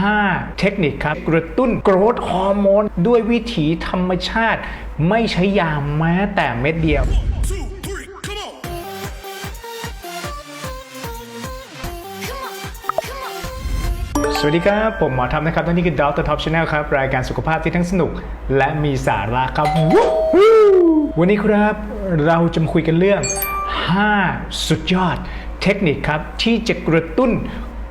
5 เทคนิคครับ กระตุ้นโกรทฮอร์โมนด้วยวิถีธรรมชาติ ไม่ใช้ยาแม้แต่เม็ดเดียว two, three, come on. Come on, come on. สวัสดีครับ ผมหมอทำนะครับและนี่คือ Doctor Top Channel ครับ รายการสุขภาพที่ทั้งสนุก และมีสาระครับวู้ฮู้วันนี้ครับเราจะมาคุยกันเรื่อง 5 สุดยอด เทคนิคครับ ที่จะกระตุ้น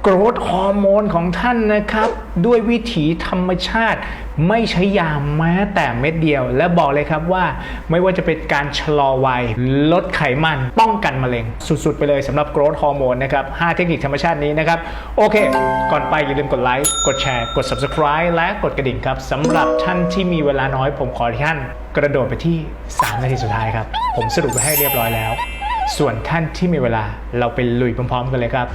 โกรทฮอร์โมนของท่านนะครับ ด้วยวิถีธรรมชาติ ไม่ใช้ยาแม้แต่เม็ดเดียว และบอกเลยครับว่าไม่ว่าจะเป็นการชะลอวัย ลดไขมัน ป้องกันมะเร็ง สุดๆ ไปเลยสำหรับโกรทฮอร์โมนนะครับ 5 เทคนิคธรรมชาตินี้นะครับ โอเค ก่อนไปอย่าลืมกดไลค์กดแชร์กด subscribe และกดกระดิ่งครับสำหรับท่านที่มีเวลาน้อยผมขอให้ท่าน กระโดดไปที่ 3 นาทีสุดท้ายครับผมสรุปไว้ให้เรียบร้อยแล้ว ส่วนท่านที่มีเวลาเราไปลุยพร้อมๆกันเลยครับ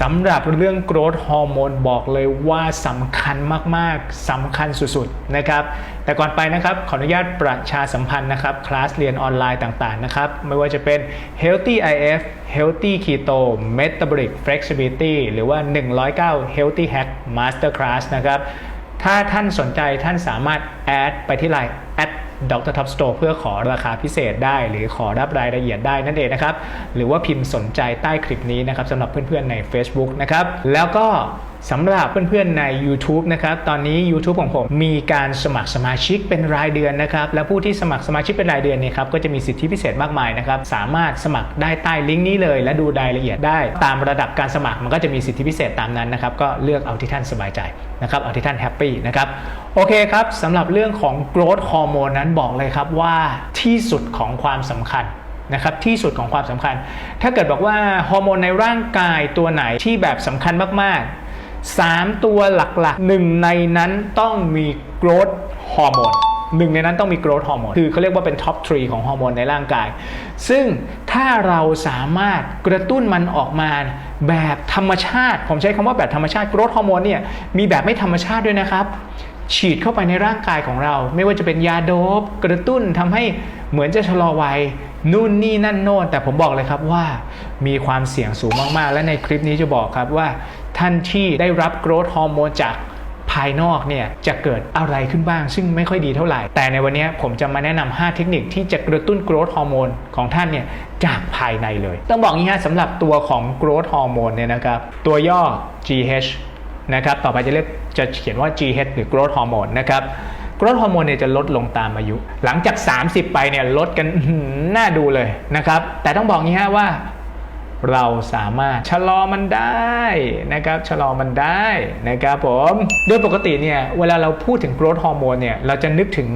สำหรับเรื่องโกรทฮอร์โมนบอกเลยว่าสำคัญมากๆสำคัญสุดๆนะครับแต่ก่อนไปนะครับขออนุญาตประชาสัมพันธ์นะครับคลาสเรียนออนไลน์ต่างๆนะครับไม่ว่าจะเป็น Healthy IF Healthy Keto Metabolic Flexibility หรือว่า 109 Healthy Hack Master Class นะครับถ้าท่านสนใจท่านสามารถแอดไปที่ไลน์ ดรท็อปสโตร์เพื่อขอราคาพิเศษได้ หรือขอรับรายละเอียดได้นั่นเองนะครับ หรือว่าพิมพ์สนใจใต้คลิปนี้นะครับสำหรับเพื่อนๆใน Facebook นะครับ แล้วก็ สำหรับเพื่อนๆใน YouTube นะครับ ตอนนี้ YouTube ของผมมีการสมัครสมาชิกเป็นรายเดือนนะครับ และผู้ที่สมัครสมาชิกเป็นรายเดือนเนี่ยครับ ก็จะมีสิทธิพิเศษมากมายนะครับ สามารถสมัครได้ใต้ลิงก์นี้เลย และดูรายละเอียดได้ ตามระดับการสมัครมันก็จะมีสิทธิพิเศษตามนั้นนะครับ ก็เลือกเอาที่ท่านสบายใจนะครับ เอาที่ท่านแฮปปี้นะครับ โอเคครับสำหรับเรื่องของ growth hormone นั้นบอกเลยครับว่าที่สุดของความสำคัญนะครับที่สุดของความสำคัญ ถ้าเกิดบอกว่าฮอร์โมนในร่างกายตัวไหนที่แบบสำคัญมาก 3 ตัวหลักๆหนึ่งในนั้นต้องมี growth hormone หนึ่งในนั้นต้องมี growth hormone คือเขาเรียกว่าเป็น top 3ของฮอร์โมนในร่างกาย ซึ่งถ้าเราสามารถกระตุ้นมันออกมาแบบธรรมชาติ ผมใช้คำว่าแบบธรรมชาติ growth hormone เนี่ยมีแบบไม่ธรรมชาติด้วยนะครับ ฉีดเข้าไปในร่างกายของเรา ไม่ว่าจะเป็นยาโดบกระตุ้นทำให้เหมือนจะชะลอวัยนู่นนี่นั่นโน่นแต่ผมบอกเลยครับว่ามีความเสี่ยงสูงมากๆ และในคลิปนี้จะบอกครับว่า ท่านที่ได้รับโกรทฮอร์โมนจากภายนอกเนี่ยจะเกิดอะไรขึ้นบ้าง ซึ่งไม่ค่อยดีเท่าไหร่ แต่ในวันนี้ผมจะมาแนะนำ5เทคนิคที่จะกระตุ้นโกรทฮอร์โมนของท่านเนี่ยจากภายในเลย ต้องบอกงี้ฮะสำหรับตัวของโกรทฮอร์โมนเนี่ยนะครับตัวย่อ GH นะครับต่อไปจะเรียกจะเขียนว่า GH หรือ growth hormone นะครับ growth hormone เนี่ยจะลดลงตามอายุ หลังจาก 30 ไปเนี่ยลดกันหน่าดูเลยนะครับ แต่ต้องบอกงี้ฮะว่า เราสามารถชะลอมันได้นะครับชะลอมันได้นะครับผมโดยปกติเนี่ยเวลาเราพูดถึง growth hormone เนี่ยเราจะนึกถึง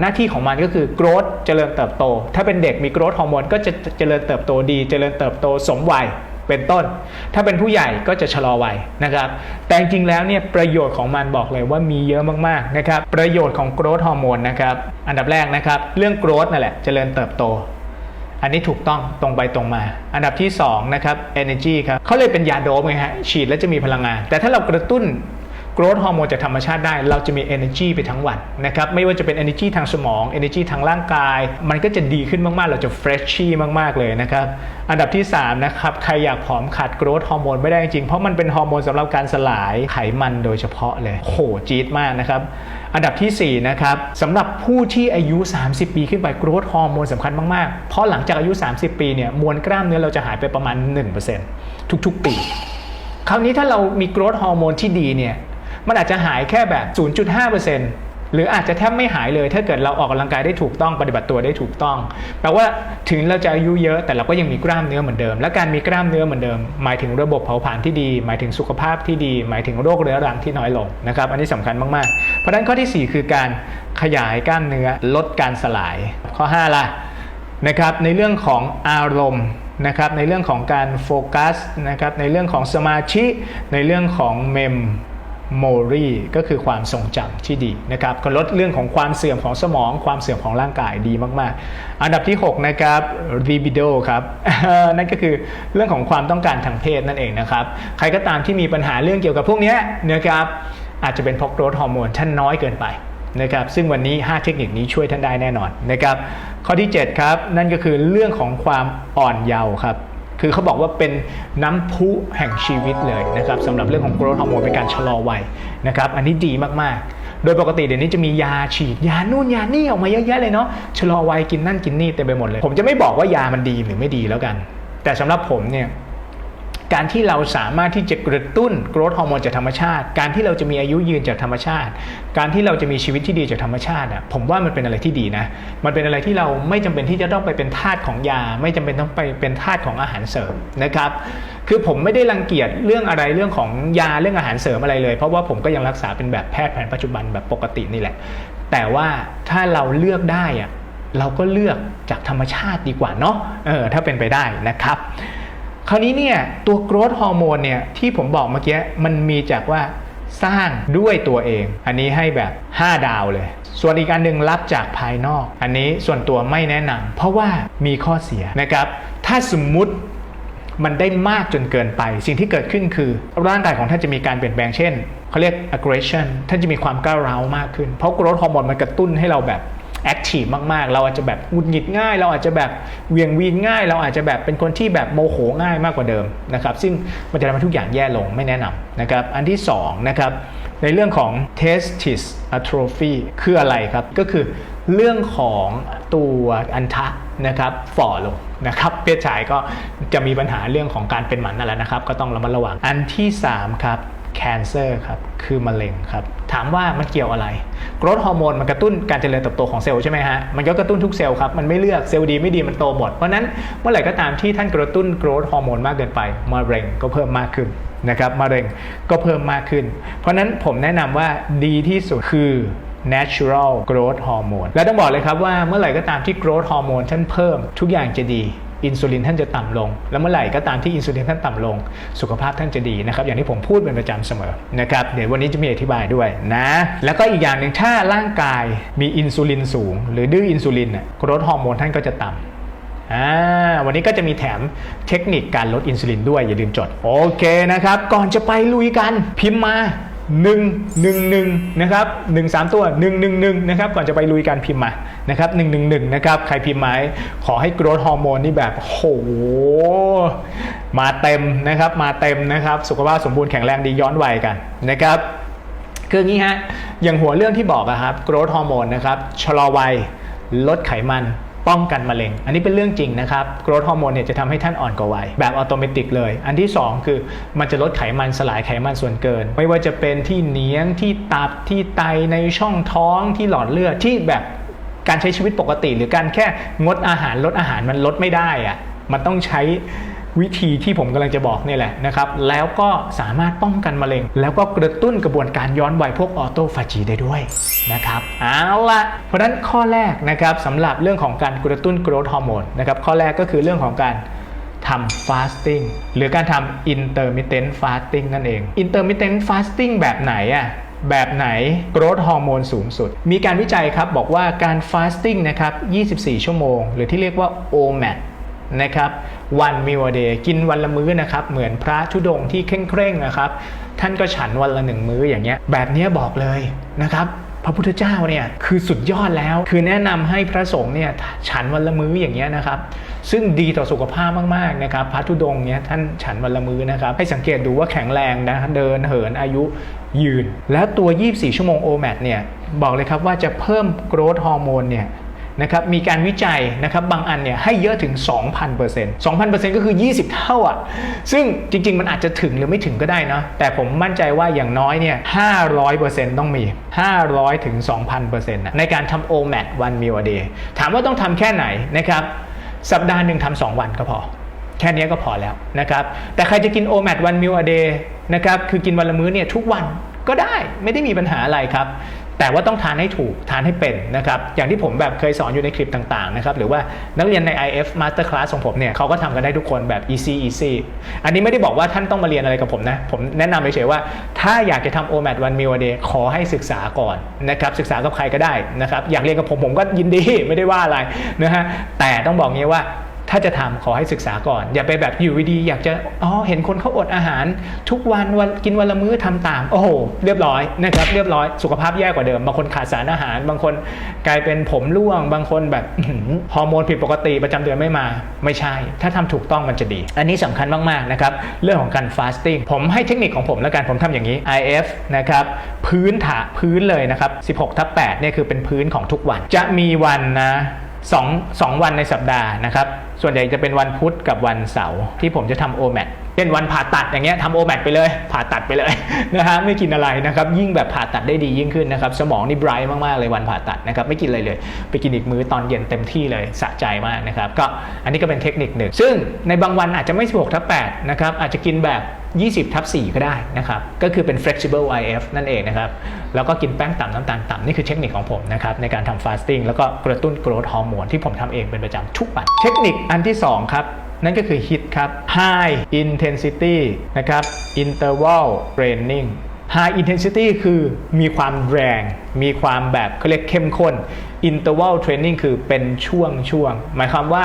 หน้าที่ของมันก็คือ growth เจริญเติบโต ถ้าเป็นเด็กมี growth hormone ก็จะเจริญเติบโตดี เจริญเติบโตสมวัยเป็นต้น ถ้าเป็นผู้ใหญ่ก็จะชะลอวัยนะครับ แต่จริงๆแล้วเนี่ยประโยชน์ของมันบอกเลยว่ามีเยอะมากๆนะครับ ประโยชน์ของโกรทฮอร์โมนนะครับ อันดับแรกนะครับ เรื่องโกรทนั่นแหละเจริญเติบโต อันนี้ถูกต้องตรงไปตรงมา อันดับที่2นะครับ energy ครับเขาเลยเป็นยาโดปไงฮะฉีดแล้วจะมีพลังงาน แต่ถ้าเรากระตุ้นโกรทฮอร์โมนจากธรรมชาติได้ เราจะมี energy ไปทั้งวันนะครับไม่ว่าจะเป็น energy ทางสมอง energy ทางร่างกาย มันก็จะดีขึ้นมาก ๆ เราจะ freshy มาก ๆ เลยนะครับ อันดับที่3นะครับใครอยากผอมขาดโกรทฮอร์โมนไม่ได้จริง เพราะมันเป็นฮอร์โมนสำหรับการสลายไขมันโดยเฉพาะเลยโหจี๊ดมากนะครับ อันดับทีสี่ 4 นะครับสำหรับผู้ที่อายุ 30 ปีขึ้นไปโกรทฮอร์โมนสำคัญมาก ๆ เพราะหลังจากอายุ 30 ปีเนี่ยมวลกล้ามเนื้อเราจะหายไปประมาณ 1%ทุก ๆ ปี คราวนี้ถ้าเรามีโกรทฮอร์โมนที่ดีเนี่ยมันอาจจะหายแค่แบบ 0.5% หรืออาจจะแทบไม่หายเลย ถ้าเกิดเราออกกำลังกายได้ถูกต้องปฏิบัติตัวได้ถูกต้องแปลว่าถึงเราจะอายุเยอะแต่เราก็ยังมีกล้ามเนื้อเหมือนเดิม และการมีกล้ามเนื้อเหมือนเดิม หมายถึงระบบเผาผลาญที่ดี หมายถึงสุขภาพที่ดี หมายถึงโรคเรื้อรังที่น้อยลงนะครับอันนี้สำคัญมากๆ เพราะฉะนั้นข้อทีสี่ 4 คือการขยายกล้ามเนื้อลดการสลาย ข้อ 5 ล่ะนะครับในเรื่องของอารมณ์นะครับในเรื่องของการโฟกัสนะครับในเรื่องของสมาธิในเรื่องของเมม โมรีก็คือความทรงจำที่ดีนะครับก็ลดเรื่องของความเสื่อมของสมอง ความเสื่อมของร่างกายดีมากๆ อันดับที่ 6 นะครับ libido ครับนั่นก็คือเรื่องของความต้องการทางเพศนั่นเองนะครับใครก็ตามที่มีปัญหาเรื่องเกี่ยวกับพวกนี้นะครับอาจจะเป็นเพราะโกรทฮอร์โมนท่านน้อยเกินไปนะครับซึ่งวันนี้ 5 เทคนิคนี้ช่วยท่านได้แน่นอนนะครับข้อที่ 7 ครับ นั่นก็คือเรื่องของความอ่อนเยาว์ครับ คือเขาบอกว่าเป็นน้ำพุแห่งชีวิตเลยนะครับสำหรับเรื่องของโกรทฮอร์โมนเป็นการชะลอวัยนะครับ อันนี้ดีมากๆ โดยปกติเดี๋ยวนี้จะมียาฉีดยานู่นยานี่ออกมาเยอะแยะเลยเนาะชะลอวัยกินนั่นกินนี่เต็มไปหมดเลย ผมจะไม่บอกว่ายามันดีหรือไม่ดีแล้วกัน แต่สำหรับผมเนี่ย การที่เราสามารถที่จะกระตุ้นโกรทฮอร์โมนจากธรรมชาติ การที่เราจะมีอายุยืนจากธรรมชาติ การที่เราจะมีชีวิตที่ดีจากธรรมชาติอะผมว่ามันเป็นอะไรที่ดีนะ มันเป็นอะไรที่เราไม่จำเป็นที่จะต้องไปเป็นทาสของยา ไม่จำเป็นต้องไปเป็นทาสของอาหารเสริมนะครับ คือผมไม่ได้รังเกียจเรื่องอะไรเรื่องของยาเรื่องอาหารเสริมอะไรเลย เพราะว่าผมก็ยังรักษาเป็นแบบแพทย์แผนปัจจุบันแบบปกตินี่แหละ แต่ว่าถ้าเราเลือกได้อะเราก็เลือกจากธรรมชาติดีกว่าเนาะเออถ้าเป็นไปได้นะครับ ราวนี้เนี่ยตัวโกรทฮอร์โมนเนี่ยที่ผมบอกเมื่อกี้มันมีจากว่าสร้างด้วยตัวเอง อันนี้ให้แบบ 5 ดาวเลย ส่วนอีกอันหนึ่งรับจากภายนอก อันนี้ส่วนตัวไม่แนะนำเพราะว่ามีข้อเสียนะครับ ถ้าสมมุติมันได้มากจนเกินไป สิ่งที่เกิดขึ้นคือ ร่างกายของท่านจะมีการเปลี่ยนแปลงเช่นเขาเรียก aggression ท่านจะมีความก้าวร้าวมากขึ้น เพราะ growth hormone มันกระตุ้นให้เราแบบ active มากๆ เราอาจจะแบบหงุดหงิดง่าย เราอาจจะแบบเวียงวีนง่าย เราอาจจะแบบเป็นคนที่แบบโมโหง่ายมากกว่าเดิมนะครับซึ่งมันจะทำให้ทุกอย่างแย่ลงไม่แนะนำนะครับอันที่สองนะครับในเรื่องของ testis atrophy คืออะไรครับ ก็คือเรื่องของตัวอันทะนะครับฝ่อลงนะครับเพศชายก็จะมีปัญหาเรื่องของการเป็นหมันนั่นแหละนะครับ ก็ต้องระมัดระวังอันที่ 3 ครับ cancer ครับ คือมะเร็งครับ ถามว่ามันเกี่ยวอะไร กรดฮอร์โมนมันกระตุ้นการเจริญเติบโตของเซลล์ใช่ไหมฮะ มันก็กระตุ้นทุกเซลล์ครับ มันไม่เลือกเซลล์ดีไม่ดีมันโตหมด เพราะนั้นเมื่อไหร่ก็ตามที่ท่านกระตุ้นกรดฮอร์โมนมากเกินไป มะเร็งก็เพิ่มมากขึ้นนะครับ มะเร็งก็เพิ่มมากขึ้น เพราะฉะนั้นผมแนะนำว่าดีที่สุดคือ natural growth hormone และต้องบอกเลยครับว่าเมื่อไหร่ก็ตามที่ growth hormone ท่านเพิ่มทุกอย่างจะดี อินซูลินท่านจะต่ำลง แล้วเมื่อไหร่ก็ตามที่อินซูลินท่านต่ำลง สุขภาพท่านจะดีนะครับ อย่างที่ผมพูดเป็นประจำเสมอนะครับเดี๋ยววันนี้จะมีอธิบายด้วยนะ แล้วก็อีกอย่างหนึ่งถ้าร่างกายมีอินซูลินสูง หรือดื้ออินซูลินน่ะกรดฮอร์โมนท่านก็จะต่ำอ่าวันนี้ก็จะมีแถมเทคนิคการลดอินซูลินด้วยอย่าลืมจด โอเคนะครับ ก่อนจะไปลุยกันพิมพ์มา 1 1 1นะครับ1 3 ตัว 1 1 1นะครับก่อนจะไปลุยกันพิมพ์มานะครับ1 1 1นะครับใครพิมพ์มาขอให้กรดฮอร์โมนนี่แบบโหมาเต็มนะครับมาเต็มนะครับสุขภาพสมบูรณ์แข็งแรงดีย้อนวัยกันนะครับคืออย่างนี้ฮะอย่างหัวเรื่องที่บอกอะครับกรทฮอร์โมนนะครับชะลอวัยลดไขมัน ป้องกันมะเร็ง อันนี้เป็นเรื่องจริงนะครับโกรทฮอร์โมนเนี่ยจะทำให้ท่านอ่อนกว่าวัยแบบอัตโนมัติเลย อันที่ 2 คือมันจะลดไขมันสลายไขมันส่วนเกิน ไม่ว่าจะเป็นที่เนียงที่ตับที่ไตในช่องท้องที่หลอดเลือดที่แบบการใช้ชีวิตปกติ หรือการแค่งดอาหารลดอาหารมันลดไม่ได้อะมันต้องใช้ วิธีที่ผมกำลังจะบอกนี่แหละนะครับ แล้วก็สามารถป้องกันมะเร็ง แล้วก็กระตุ้นกระบวนการย้อนวัยพวกออโตฟาจีได้ด้วยนะครับเอาละเพราะฉะนั้นข้อแรกนะครับสำหรับเรื่องของการกระตุ้นโกรทฮอร์โมนนะครับข้อแรกก็คือเรื่องของการทำ fasting หรือการทำ intermittent fasting นั่นเอง intermittent fasting แบบไหนอะแบบไหนโกรทฮอร์โมนสูงสุด มีการวิจัยครับบอกว่าการ fasting นะครับ 24 ชั่วโมง หรือที่เรียกว่า OMAD นะครับ วันมิวเดย์กินวันละมื้อนะครับเหมือนพระธุดงที่เคร่งเคร่งๆนะครับ ท่านก็ฉันวันละหนึ่งมื้ออย่างเงี้ยแบบเนี้ยบอกเลยนะครับพระพุทธเจ้าเนี่ยคือสุดยอดแล้ว คือแนะนำให้พระสงฆ์เนี่ยฉันวันละมื้ออย่างเงี้ยนะครับ ซึ่งดีต่อสุขภาพมากๆนะครับพระธุดงเนี่ยท่านฉันวันละมื้อนะครับ ให้สังเกตดูว่าแข็งแรงนะเดินเหินอายุยืน แล้วตัว 24 ชั่วโมงโอแมทเนี่ยบอกเลยครับว่าจะเพิ่มโกรทฮอร์โมนเนี่ย นะครับมีการวิจัยนะครับบางอันเนี่ยให้เยอะถึง 2,000% 2,000%ก็คือ 20 เท่าอะซึ่งจริง ๆ มันอาจจะถึงหรือไม่ถึงก็ได้นะแต่ผมมั่นใจว่าอย่างน้อยเนี่ย 500%ต้องมี 500ถึง2,000%นะในการทำ OMAD one meal a day ถามว่าต้องทำแค่ไหนนะครับสัปดาห์หนึ่งทำสองวันก็พอ แค่นี้ก็พอแล้วนะครับแต่ใครจะกิน OMAD one meal a day นะครับคือกินวันละมื้อเนี่ยทุกวันก็ได้ไม่ได้มีปัญหาอะไรครับ แต่ว่าต้องทานให้ถูกทานให้เป็นนะครับอย่างที่ผมแบบเคยสอนอยู่ในคลิปต่างๆนะครับหรือว่านักเรียนใน IF Master Class ของผมเนี่ยเขาก็ทำกันได้ทุกคนแบบ easy easy อันนี้ไม่ได้บอกว่าท่านต้องมาเรียนอะไรกับผมนะ ผมแนะนำเฉยๆว่า ถ้าอยากจะทำ OMAD one meal a day ขอให้ศึกษาก่อนนะครับศึกษากับใครก็ได้นะครับอยากเรียนกับผมผมก็ยินดีไม่ได้ว่าอะไรนะฮะแต่ต้องบอกงี้ว่า ถ้าจะทำขอให้ศึกษาก่อน อย่าไปแบบอยู่ดีๆอยากจะอ๋อเห็นคนเขาอดอาหาร ทุกวันวันกินวันละมื้อทำตาม โอ้โห เรียบร้อยนะครับเรียบร้อยสุขภาพแย่กว่าเดิม บางคนขาดสารอาหาร บางคนกลายเป็นผมร่วง บางคนแบบฮอร์โมนผิดปกติประจำเดือนไม่มาไม่ใช่ ถ้าทำถูกต้องมันจะดี อันนี้สำคัญมากๆนะครับเรื่องของการ fasting ผมให้เทคนิคของผมแล้วกันผมทำอย่างนี้ IF นะครับพื้นถาพื้นเลยนะครับ16ทับ8เนี่ยคือเป็นพื้นของทุกวันจะมีวันนะสองสองวันในสัปดาห์นะครับส่วนใหญ่จะเป็นวันพุธกับวันเสาร์ที่ผมจะทำโอแมทเช่นวันผ่าตัดอย่างเงี้ยทำโอแมทไปเลย ผ่าตัดไปเลยนะฮะไม่กินอะไรนะครับ ยิ่งแบบผ่าตัดได้ดียิ่งขึ้นนะครับ สมองนี่ไบรท์มาก ๆ เลยวันผ่าตัดนะครับ ไม่กินอะไรเลย ไปกินอีกมื้อตอนเย็นเต็มที่เลยสะใจมากนะครับ ก็อันนี้ก็เป็นเทคนิคหนึ่ง ซึ่งในบางวันอาจจะไม่16ทับ8นะครับอาจจะกินแบบ20ทับ4ก็ได้นะครับ ก็คือเป็น flexible IF นั่นเองนะครับ แล้วก็กินแป้งต่ำน้ำตาลต่ำนี่คือเทคนิคของผมนะครับในการทำ fasting แล้วก็กระตุ้น growth hormone ที่ผมทำเองเป็นประจำทุกวันเทคนิคอันที่ 2 ครับ นั่นก็คือ HIT ครับ High Intensity นะครับ Interval Training High Intensity คือมีความแรง มีความแบบเขาเรียกเข้มข้น Interval Training คือเป็นช่วงช่วง หมายความว่า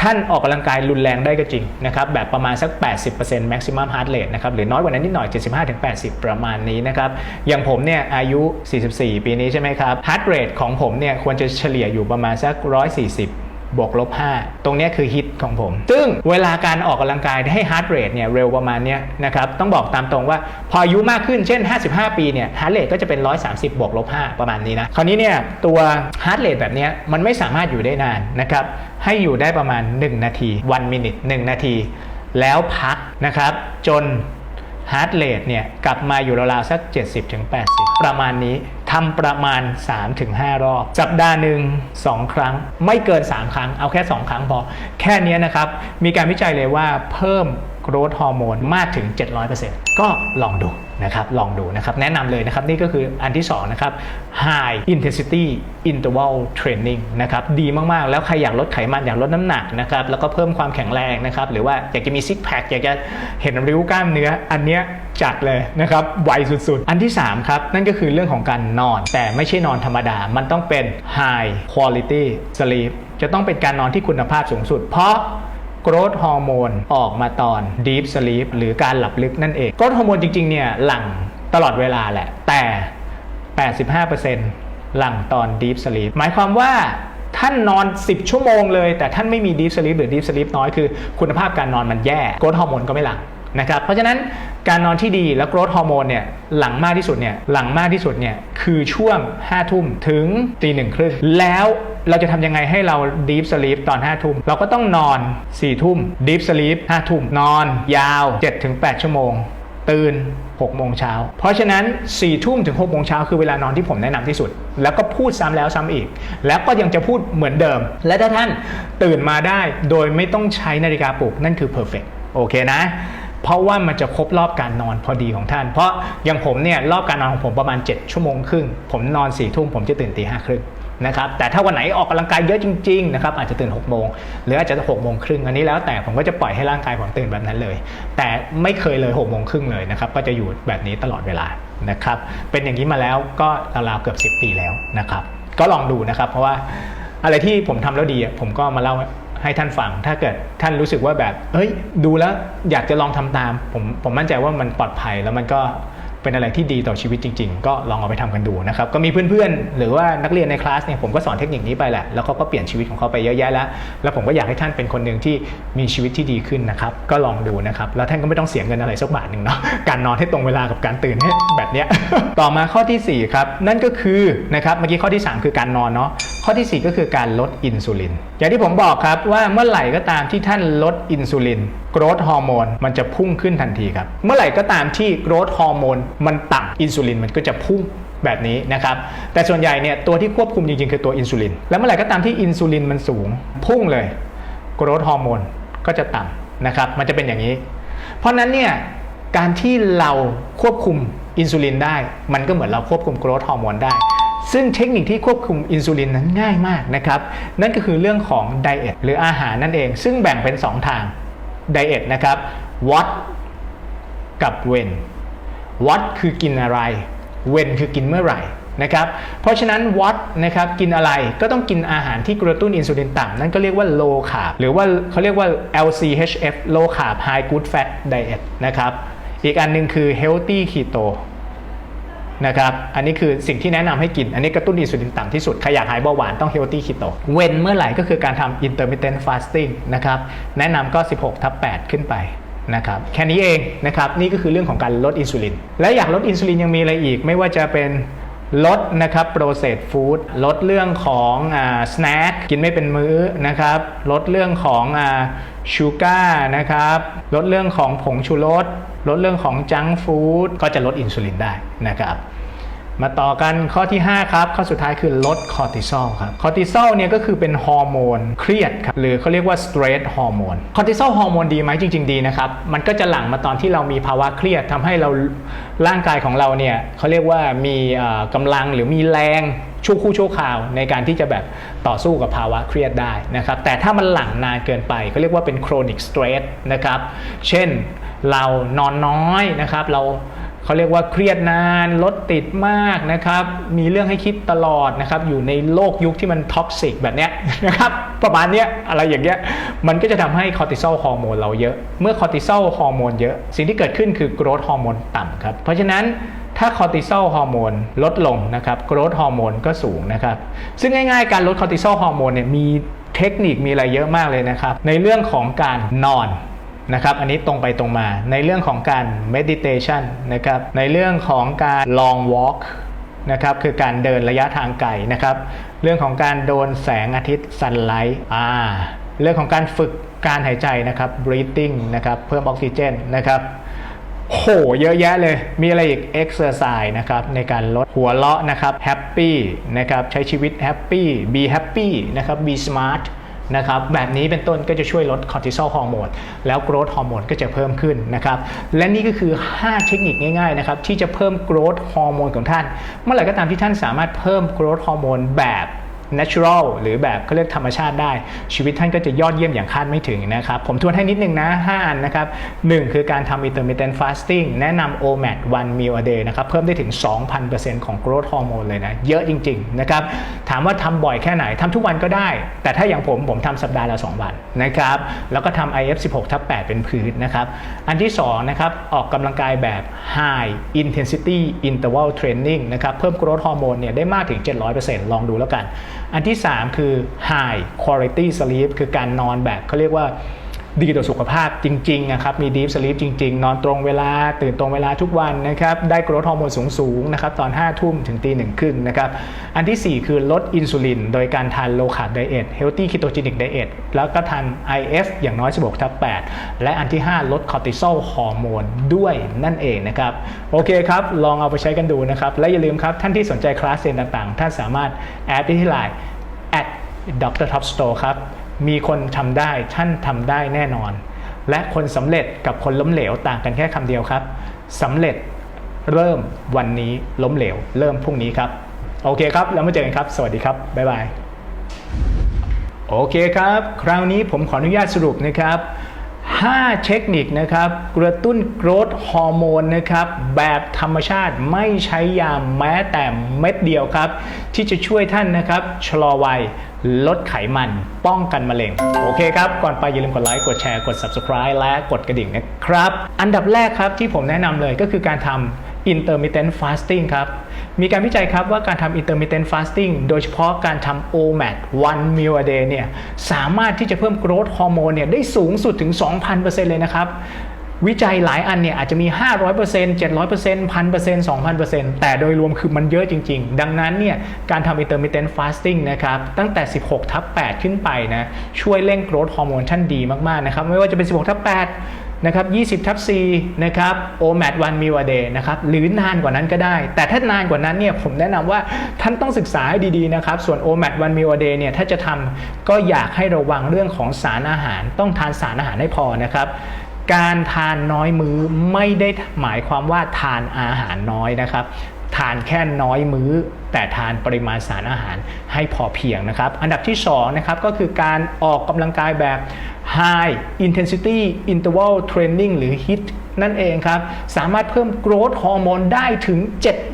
ท่านออกกำลังกายรุนแรงได้ก็จริงนะครับแบบประมาณสัก 80% maximum heart rate นะครับหรือน้อยกว่านั้นนิดหน่อย 75-80 ประมาณนี้นะครับอย่างผมเนี่ยอายุ 44 ปีนี้ใช่ไหมครับ heart rate ของผมเนี่ยควรจะเฉลี่ยอยู่ประมาณสัก 140 บวกลบ 5 ตรงนี้คือฮิตของผม ซึ่งเวลาการออกกำลังกายให้ heart rate เนี่ยเร็วประมาณนี้นะครับ ต้องบอกตามตรงว่าพออายุมากขึ้นเช่น 55 ปีเนี่ย heart rate ก็จะเป็น 130 บวกลบ 5 ประมาณนี้นะ คราวนี้เนี่ยตัว heart rate แบบนี้มันไม่สามารถอยู่ได้นานนะครับ ให้อยู่ได้ประมาณ 1 นาที 1 minute 1นาที แล้วพักนะครับจนฮาร์ดเรทเนี่ยกลับมาอยู่ราวๆสัก 70-80 ประมาณนี้ ทำประมาณ 3-5 รอบ สัปดาห์หนึ่ง2 ครั้ง ไม่เกิน 3 ครั้ง เอาแค่ 2 ครั้งพอ แค่นี้นะครับ มีการวิจัยเลยว่าเพิ่ม กรทฮอร์โมนมากถึง 700%ก็ลองดูนะครับลองดูนะครับแนะนำเลยนะครับนี่ก็คืออันที่2นะครับ High Intensity Interval Training นะครับดีมากๆ แล้วใครอยากลดไขมันอยากลดน้ำหนักนะครับแล้วก็เพิ่มความแข็งแรงนะครับหรือว่าอยากจะมีซิกแพคอยากจะเห็นริ้วกล้ามเนื้ออันเนี้ยจัดเลยนะครับไวสุดๆ อันที่ 3 ครับ นั่นก็คือเรื่องของการนอน แต่ไม่ใช่นอนธรรมดา มันต้องเป็น High Quality Sleep จะต้องเป็นการนอนที่คุณภาพสูงสุด เพราะ กรทฮอร์โมนออกมาตอน Deep Sleep หรือการหลับลึกนั่นเองโกรทฮอร์โมนจริงๆเนี่ยหลั่งตลอดเวลาแหละ แต่ 85%หลั่งตอน Deep Sleep หมายความว่าท่านนอน 10 ชั่วโมงเลย แต่ท่านไม่มี Deep Sleep หรือ Deep Sleep น้อยคือคุณภาพการนอนมันแย่โกรทฮอร์โมนก็ไม่หลั่งนะครับเพราะฉะนั้นการนอนที่ดีและโกรทฮอร์โมนเนี่ยหลังมากที่สุดเนี่ยหลังมากที่สุดเนี่ยคือช่วง5ทุ่มถึงตีหนึ่งครึ่งแล้ว เราจะทำยังไงให้เรา deep sleep ตอน 5 ทุ่ม เราก็ต้องนอน 4 ทุ่ม deep sleep 5 ทุ่ม นอน ยาว 7-8 ชั่วโมง ตื่น6โมงเช้า เพราะฉะนั้น4ทุ่มถึง6โมงเช้าคือเวลานอนที่ผมแนะนำที่สุด แล้วก็พูดซ้ำแล้วซ้ำอีก แล้วก็ยังจะพูดเหมือนเดิม และถ้าท่านตื่นมาได้โดยไม่ต้องใช้นาฬิกาปลุกนั่นคือ perfect โอเคนะเพราะว่ามันจะครบรอบการนอนพอดีของท่าน เพราะอย่างผมเนี่ยรอบการนอนของผมประมาณ 7 ชั่วโมงครึ่ง ผมนอน4ี่ทุ่มผมจะตื่นตีห้าครึ่ง นะครับแต่ถ้าวันไหนออกกำลังกายเยอะจริงๆนะครับอาจจะตื่น6กโมงหรืออาจจะ6กโมงครึ่งอันนี้แล้วแต่ผมก็จะปล่อยให้ร่างกายผมตื่นแบบนั้นเลย แต่ไม่เคยเลย6กโมงครึ่งเลยนะครับก็จะอยู่แบบนี้ตลอดเวลานะครับเป็นอย่างนี้มาแล้วก็ราวๆเกือบ 10 ปีแล้วนะครับก็ลองดูนะครับ เพราะว่าอะไรที่ผมทำแล้วดีผมก็มาเล่าให้ท่านฟัง ถ้าเกิดท่านรู้สึกว่าแบบเฮ้ยดูแล้วอยากจะลองทำตามผมผมมั่นใจว่ามันปลอดภัยแล้วมันก็ เป็นอะไรที่ดีต่อชีวิตจริง ๆ ก็ลองเอาไปทำกันดูนะครับก็มีเพื่อนๆ หรือว่านักเรียนในคลาสเนี่ยผมก็สอนเทคนิคนี้ไปแหละแล้วเขาก็เปลี่ยนชีวิตของเขาไปเยอะแยะแล้ว แล้วผมก็อยากให้ท่านเป็นคนหนึ่งที่มีชีวิตที่ดีขึ้นนะครับก็ลองดูนะครับแล้วท่านก็ไม่ต้องเสียเงินอะไรสักบาทหนึ่งเนาะการนอนให้ตรงเวลากับการตื่นให้แบบเนี้ยต่อมาข้อทีสี่4ครับนั่นก็คือนะครับเมื่อกี้ข้อที่ 3 คือการนอนเนาะ ข้อทีสี่ 4 ก็คือการลดอินซูลิน อย่างที่ผมบอกครับว่าเมื่อไหร่ก็ตามที่ท่านลดอินซูลินโกรทฮอร์โมนมันจะพุ่งขึ้นทันทีครับ เมื่อไหร่ก็ตามที่โกรทฮอร์โมนมันต่ำอินซูลินมันก็จะพุ่งแบบนี้นะครับ แต่ส่วนใหญ่เนี่ยตัวที่ควบคุมจริงๆ คือตัวอินซูลิน แล้วเมื่อไหร่ก็ตามที่อินซูลินมันสูง พุ่งเลยโกรทฮอร์โมนก็จะต่ำนะครับ มันจะเป็นอย่างนี้ เพราะฉะนั้นเนี่ยการที่เราควบคุมอินซูลินได้ มันก็เหมือนเราควบคุมโกรทฮอร์โมนได้ ซึ่งเทคนิคที่ควบคุมอินซูลินนั้นง่ายมากนะครับ นั่นก็คือเรื่องของไดเอทหรืออาหารนั่นเอง ซึ่งแบ่งเป็น 2 ทางไดเอทนะครับ what กับ when what คือกินอะไร when คือกินเมื่อไหร่นะครับ เพราะฉะนั้นวัดนะครับกินอะไรก็ต้องกินอาหารที่กระตุ้นอินซูลินต่ำนั่นก็เรียกว่า low carb หรือว่าเขาเรียกว่า LCHF low carb high good fat diet นะครับ อีกอันหนึงคือ healthy keto นะครับอันนี้คือสิ่งที่แนะนำให้กิน อันนี้กระตุ้นอินซูลินต่ำที่สุด ใครอยากหายเบาหวานต้องเฮลตี้คีโตเว้นเมื่อไหร่ก็คือการทำ intermittent fasting นะครับแนะนำก็ 16ทับ8ขึ้นไปนะครับแค่นี้เองนะครับนี่ก็คือเรื่องของการลดอินซูลิน และอยากลดอินซูลินยังมีอะไรอีก ไม่ว่าจะเป็น ลดนะครับโปรเซสฟู้ดลดเรื่องของอ่าสแน็คกินไม่เป็นมื้อนะครับ ลดเรื่องของอ่าชูการ์นะครับ ลดเรื่องของผงชูรสลดเรื่องของจังฟู้ดก็จะลดอินซูลินได้นะครับ มาต่อกันข้อที่ 5 ครับ ข้อสุดท้ายคือลดคอร์ติซอลครับคอร์ติซอลเนี่ยก็คือเป็นฮอร์โมนเครียดครับหรือเขาเรียกว่าสเตรสฮอร์โมนคอร์ติซอลฮอร์โมนดีไหมจริง ๆ ดีนะครับ มันก็จะหลั่งมาตอนที่เรามีภาวะเครียดทำให้เราร่างกายของเราเนี่ยเขาเรียกว่ามีเอ่อกำลังหรือมีแรงชั่วคู่ชั่วคราวในการที่จะแบบต่อสู้กับภาวะเครียดได้นะครับ แต่ถ้ามันหลั่งนานเกินไปเขาเรียกว่าเป็น chronic stress นะครับ เช่นเรานอนน้อยนะครับ เรา เขาเรียกว่าเครียดนานรถติดมากนะครับ มีเรื่องให้คิดตลอดนะครับ อยู่ในโลกยุคที่มันท็อกซิกแบบเนี้ยนะครับ ประมาณเนี้ยอะไรอย่างเงี้ย มันก็จะทำให้คอร์ติซอลฮอร์โมนเราเยอะ เมื่อคอร์ติซอลฮอร์โมนเยอะ สิ่งที่เกิดขึ้นคือโกรทฮอร์โมนต่ำครับ เพราะฉะนั้นถ้าคอร์ติซอลฮอร์โมนลดลงนะครับ โกรทฮอร์โมนก็สูงนะครับ ซึ่งง่ายๆ การลดคอร์ติซอลฮอร์โมนเนี่ยมีเทคนิคมีอะไรเยอะมากเลยนะครับ ในเรื่องของการนอน นะครับ อันนี้ตรงไปตรงมา ในเรื่องของการ meditation นะครับ ในเรื่องของการ long walk นะครับคือการเดินระยะทางไกลนะครับ เรื่องของการโดนแสงอาทิตย์ sunlight อ่าเรื่องของการฝึกการหายใจนะครับ breathing นะครับ เพิ่มออกซิเจนนะครับโหเยอะแยะเลย มีอะไรอีก exercise นะครับ ในการลดหัวเราะนะครับ happy นะครับ ใช้ชีวิต happy be happy นะครับ be smart นะครับแบบนี้เป็นต้นก็จะช่วยลดคอร์ติซอลฮอร์โมนแล้วโกรทฮอร์โมนก็จะเพิ่มขึ้นนะครับและนี่ก็คือ 5 เทคนิคง่ายๆนะครับที่จะเพิ่มโกรทฮอร์โมนของท่าน เมื่อไหร่ก็ตามที่ท่านสามารถเพิ่มโกรทฮอร์โมนแบบ natural หรือแบบเขาเรียกธรรมชาติได้ ชีวิตท่านก็จะยอดเยี่ยมอย่างคาดไม่ถึงนะครับ ผมทวนให้นิดนึงนะ 5 อันนะครับ 1 คือการทำ intermittent fasting แนะนำ OMAD one meal a day นะครับ เพิ่มได้ถึง 2,000%ของ growth hormone เลยนะ เยอะจริง ๆ นะครับ ถามว่าทำบ่อยแค่ไหนทำทุกวันก็ได้ แต่ถ้าอย่างผมผมทำสัปดาห์ละ 2 วันนะครับ แล้วก็ทำ IF 16ทับ8เป็นพื้นนะครับ อันที่2นะครับออกกำลังกายแบบ high intensity interval training นะครับ เพิ่ม growth hormone เนี่ยได้มากถึง 700%ลองดูแล้วกัน อันที่ 3 คือ high quality sleep คือการนอนแบบเขาเรียกว่า ดีต่อสุขภาพจริงๆนะครับมี deep sleep จริง ๆ นอนตรงเวลาตื่นตรงเวลาทุกวันนะครับได้โกรทฮอร์โมนสูงๆนะครับตอน 5 ทุ่มถึงตีหนึ่งครึ่งนะครับอันทีสี่4 คือลดอินซูลิน โดยการทาน low carb diet healthy ketogenic diet แล้วก็ทาน IF อย่างน้อย 16ทับ8และอันที่ 5 ลดคอร์ติซอลฮอร์โมนด้วยนั่นเองนะครับโอเคครับลองเอาไปใช้กันดูนะครับและอย่าลืมครับท่านที่สนใจคลาสเรียนต่างๆ ท่านสามารถแอดไปที่ไลน์ at Dr. Top Store ครับ มีคนทำได้ท่านทำได้แน่นอน และคนสำเร็จกับคนล้มเหลวต่างกันแค่คำเดียวครับสำเร็จเริ่มวันนี้ล้มเหลว เริ่มพรุ่งนี้ครับ โอเคครับ แล้วมาเจอกันครับ สวัสดีครับ บ๊ายบาย โอเคครับ คราวนี้ผมขออนุญาตสรุปนะครับ 5 เทคนิคนะครับ กระตุ้นโกรทฮอร์โมนนะครับ แบบธรรมชาติไม่ใช้ยาแม้แต่เม็ดเดียวครับ ที่จะช่วยท่านนะครับชะลอวัย ลดไขมันป้องกันมะเร็ง โอเคครับ ก่อนไปอย่าลืมกดไลค์ กดแชร์ กด subscribe และกดกระดิ่งนะครับ อันดับแรกครับที่ผมแนะนำเลยก็คือการทำ intermittent fasting ครับ มีการวิจัยครับว่าการทำ intermittent fasting โดยเฉพาะการทำ OMAD one meal a day เนี่ยสามารถที่จะเพิ่ม growth hormone เนี่ยได้สูงสุดถึง 2,000%เลยนะครับ วิจัยหลายอันเนี่ยอาจจะมี 500% 700% 1,000% 2,000%แต่โดยรวมคือมันเยอะจริง ๆ ดังนั้นเนี่ยการทำ intermittent fasting นะครับ ตั้งแต่ 16 ทับ 8 ขึ้นไปนะช่วยเร่ง growth hormone ท่านดีมาก ๆ นะครับ ไม่ว่าจะเป็น 16 ทับ 8นะครับ20ทับ4นะครับ OMAD one meal a day นะครับ หรือนานกว่านั้นก็ได้ แต่ถ้านานกว่านั้นเนี่ยผมแนะนำว่าท่านต้องศึกษาให้ดีๆนะครับ ส่วน OMAD one meal a day เนี่ยถ้าจะทำก็อยากให้ระวังเรื่องของสารอาหาร ต้องทานสารอาหารให้พอนะครับ การทานน้อยมื้อไม่ได้หมายความว่าทานอาหารน้อยนะครับ ทานแค่น้อยมื้อ แต่ทานปริมาณสารอาหารให้พอเพียงนะครับ อันดับที่2นะครับก็คือการออกกำลังกายแบบ High Intensity Interval Training หรือ HIIT นั่นเองครับ สามารถเพิ่มโกรทฮอร์โมนได้ถึง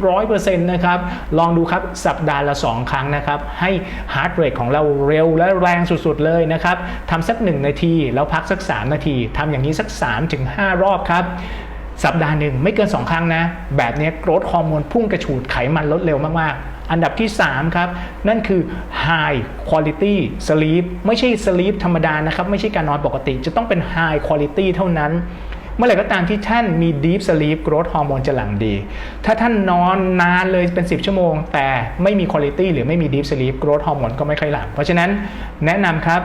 700%นะครับ ลองดูครับ สัปดาห์ละ 2 ครั้งนะครับ ให้ฮาร์ดเรทของเราเร็วและแรงสุดๆเลยนะครับ ทำสัก 1 นาที แล้วพักสัก 3 นาที ทำอย่างนี้สัก 3-5 รอบครับ สัปดาห์หนึ่งไม่เกิน 2 ครั้งนะ แบบนี้โกรทฮอร์โมนพุ่งกระฉูดไขมันลดเร็วมาก ๆ อันดับที่ 3 ครับ นั่นคือ high quality sleep ไม่ใช่ sleep ธรรมดานะครับ ไม่ใช่การนอนปกติ จะต้องเป็น high quality เท่านั้น เมื่อไหร่ก็ตามที่ท่านมี deep sleep growth hormone จะหลั่งดี ถ้าท่านนอนนานเลยเป็น 10 ชั่วโมง แต่ไม่มี quality หรือไม่มี deep sleep growth hormone ก็ไม่ค่อยหลั่งเพราะฉะนั้นแนะนำครับ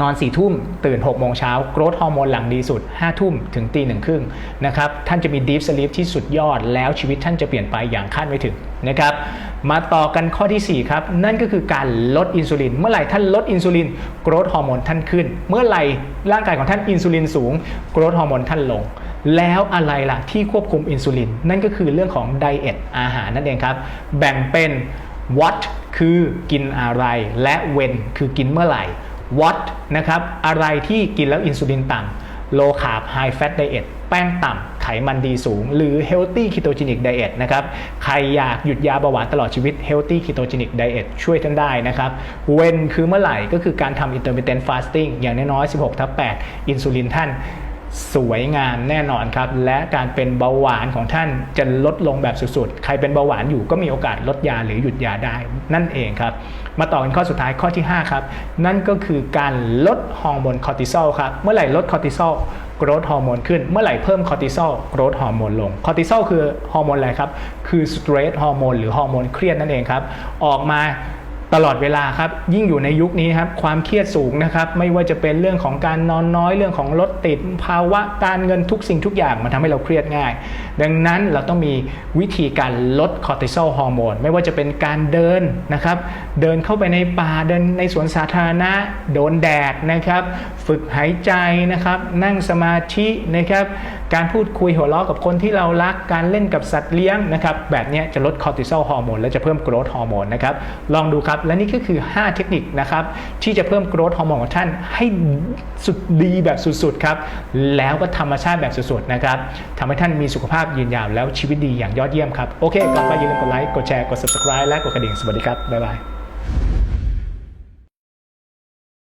นอน4ี่ทุ่มตื่น6กโมงเช้าโกรทฮอร์โมนหลังดีสุด5้าทุ่มถึงตีหนึ่งครึ่งนะครับท่านจะมี Deep Sleep ที่สุดยอด แล้วชีวิตท่านจะเปลี่ยนไปอย่างคาดไม่ถึงนะครับมาต่อกันข้อทีสี่ 4 ครับ นั่นก็คือการลดอินซูลิน เมื่อไหร่ท่านลดอินซูลินโกรทฮอร์โมนท่านขึ้น เมื่อไหร่ร่างกายของท่านอินซูลินสูงโกรทฮอร์โมนท่านลง แล้วอะไรล่ะที่ควบคุมอินซูลิน นั่นก็คือเรื่องของไดเอทอาหารนั่นเองครับแบ่งเป็น what คือกินอะไรและ when คือกินเมื่อไหร่ what นะครับอะไรที่กินแล้วอินซูลินต่ำ low carb high fat diet แป้งต่ำไขมันดีสูง หรือ healthy ketogenic diet นะครับใครอยากหยุดยาเบาหวานตลอดชีวิต healthy ketogenic diet ช่วยท่านได้นะครับ when คือเมื่อไหร่ก็คือการทำ intermittent fasting อย่างน้อยๆ16ทับ8อินซูลินท่านสวยงามแน่นอนครับ และการเป็นเบาหวานของท่านจะลดลงแบบสุดๆ ใครเป็นเบาหวานอยู่ก็มีโอกาสลดยาหรือหยุดยาได้นั่นเองครับ มาต่อกันข้อสุดท้ายข้อที่ 5 ครับ นั่นก็คือการลดฮอร์โมนคอร์ติซอลครับ เมื่อไหร่ลดคอร์ติซอลโกรทฮอร์โมนขึ้น เมื่อไหร่เพิ่มคอร์ติซอลโกรทฮอร์โมนลง คอร์ติซอลคือฮอร์โมนอะไรครับ คือสเตรสฮอร์โมนหรือฮอร์โมนเครียดนั่นเองครับ ออกมา ตลอดเวลาครับ ยิ่งอยู่ในยุคนี้ครับ ความเครียดสูงนะครับ ไม่ว่าจะเป็นเรื่องของการนอนน้อย เรื่องของรถติด ภาวะการเงินทุกสิ่งทุกอย่างมันทำให้เราเครียดง่าย ดังนั้นเราต้องมีวิธีการลดคอร์ติซอลฮอร์โมน ไม่ว่าจะเป็นการเดินนะครับ เดินเข้าไปในป่า เดินในสวนสาธารณะ โดนแดดนะครับ ฝึกหายใจนะครับ นั่งสมาธินะครับ การพูดคุยหัวเราะกับคนที่เรารัก การเล่นกับสัตว์เลี้ยงนะครับ แบบนี้จะลดคอร์ติซอลฮอร์โมนและจะเพิ่มโกรทฮอร์โมนนะครับ ลองดูครับครับและนี่ก็คือ 5 เทคนิคนะครับที่จะเพิ่มโกรทฮอร์โมนของท่านให้สุดดีแบบสุดๆครับแล้วก็ธรรมชาติแบบสุดๆนะครับทำให้ท่านมีสุขภาพยืนยาวแล้วชีวิตดีอย่างยอดเยี่ยมครับโอเคก่อนไปอย่าลืมกดไลค์กดแชร์กด subscribe และกดกระดิ่งสวัสดีครับบ๊ายบาย